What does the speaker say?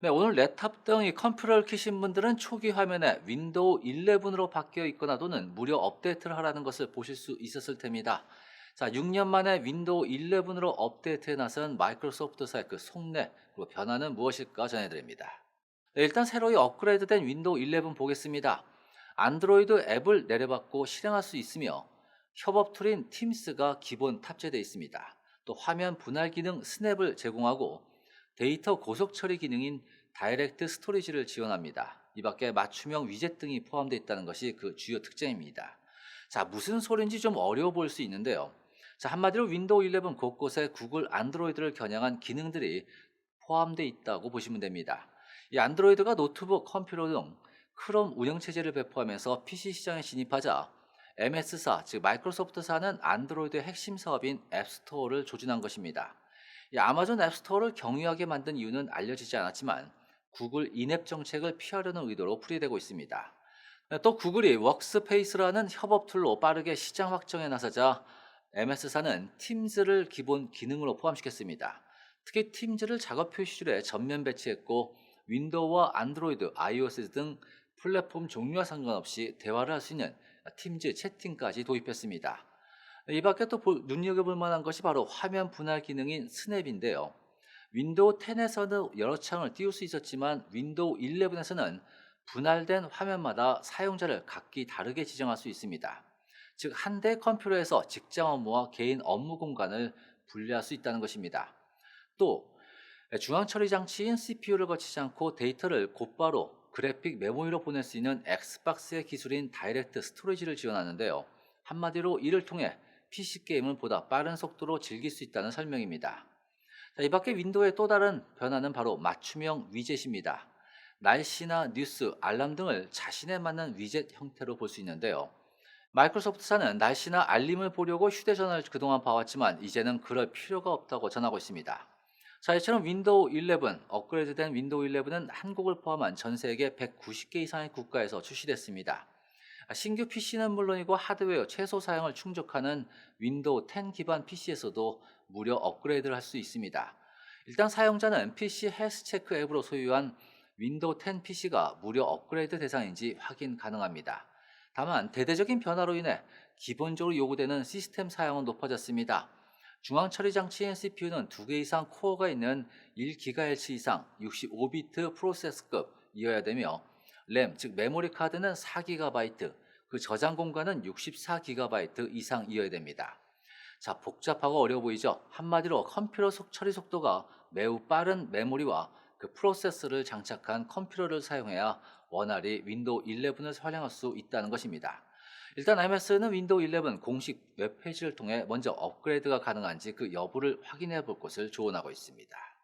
네, 오늘 랩탑 등이 컴퓨터를 켜신 분들은 초기 화면에 윈도우 11으로 바뀌어 있거나 또는 무료 업데이트를 하라는 것을 보실 수 있었을 텐입니다. 자, 6년 만에 윈도우 11으로 업데이트에 나선 마이크로소프트사의 그 속내 그리고 변화는 무엇일까 전해드립니다. 네, 일단 새로이 업그레이드된 윈도우 11 보겠습니다. 안드로이드 앱을 내려받고 실행할 수 있으며 협업 툴인 팀스가 기본 탑재되어 있습니다. 또 화면 분할 기능 스냅을 제공하고 데이터 고속 처리 기능인 다이렉트 스토리지를 지원합니다. 이 밖에 맞춤형 위젯 등이 포함되어 있다는 것이 그 주요 특징입니다. 자, 무슨 소리인지 좀 어려워 보일 수 있는데요. 자, 한마디로 윈도우 11 곳곳에 구글 안드로이드를 겨냥한 기능들이 포함되어 있다고 보시면 됩니다. 이 안드로이드가 노트북, 컴퓨터 등 크롬 운영체제를 배포하면서 PC 시장에 진입하자 MS사, 즉 마이크로소프트사는 안드로이드의 핵심 사업인 앱스토어를 조준한 것입니다. 이 아마존 앱스토어를 경유하게 만든 이유는 알려지지 않았지만 구글 인앱 정책을 피하려는 의도로 풀이되고 있습니다. 또 구글이 웍스페이스라는 협업 툴로 빠르게 시장 확정에 나서자 MS사는 팀즈를 기본 기능으로 포함시켰습니다. 특히 팀즈를 작업 표시줄에 전면 배치했고 윈도우와 안드로이드, iOS 등 플랫폼 종류와 상관없이 대화를 할 수 있는 팀즈 채팅까지 도입했습니다. 이 밖에 또 볼- 눈여겨볼 만한 것이 바로 화면 분할 기능인 스냅인데요. 윈도우 10에서는 여러 창을 띄울 수 있었지만 윈도우 11에서는 분할된 화면마다 사용자를 각기 다르게 지정할 수 있습니다. 즉, 한 대 컴퓨터에서 직장 업무와 개인 업무 공간을 분리할 수 있다는 것입니다. 또, 중앙 처리 장치인 CPU를 거치지 않고 데이터를 곧바로 그래픽 메모리로 보낼 수 있는 엑스박스의 기술인 다이렉트 스토리지를 지원하는데요. 한마디로 이를 통해 PC 게임을 보다 빠른 속도로 즐길 수 있다는 설명입니다. 자, 이 밖에 윈도우의 또 다른 변화는 바로 맞춤형 위젯입니다. 날씨나 뉴스, 알람 등을 자신에 맞는 위젯 형태로 볼 수 있는데요. 마이크로소프트사는 날씨나 알림을 보려고 휴대전화를 그동안 봐왔지만 이제는 그럴 필요가 없다고 전하고 있습니다. 자, 이처럼 윈도우 11, 업그레이드된 윈도우 11은 한국을 포함한 전 세계 190개 이상의 국가에서 출시됐습니다. 신규 PC는 물론이고 하드웨어 최소 사양을 충족하는 윈도우 10 기반 PC에서도 무료 업그레이드를 할 수 있습니다. 일단 사용자는 PC 헬스 체크 앱으로 소유한 윈도우 10 PC가 무료 업그레이드 대상인지 확인 가능합니다. 다만 대대적인 변화로 인해 기본적으로 요구되는 시스템 사양은 높아졌습니다. 중앙 처리 장치인 CPU는 2개 이상 코어가 있는 1GHz 이상 65비트 프로세스급이어야 되며 램, 즉 메모리 카드는 4GB, 그 저장 공간은 64GB 이상이어야 됩니다. 자, 복잡하고 어려워 보이죠? 한마디로 컴퓨터 속 처리 속도가 매우 빠른 메모리와 그 프로세서를 장착한 컴퓨터를 사용해야 원활히 윈도우 11을 활용할 수 있다는 것입니다. 일단 MS는 윈도우 11 공식 웹페이지를 통해 먼저 업그레이드가 가능한지 그 여부를 확인해 볼 것을 조언하고 있습니다.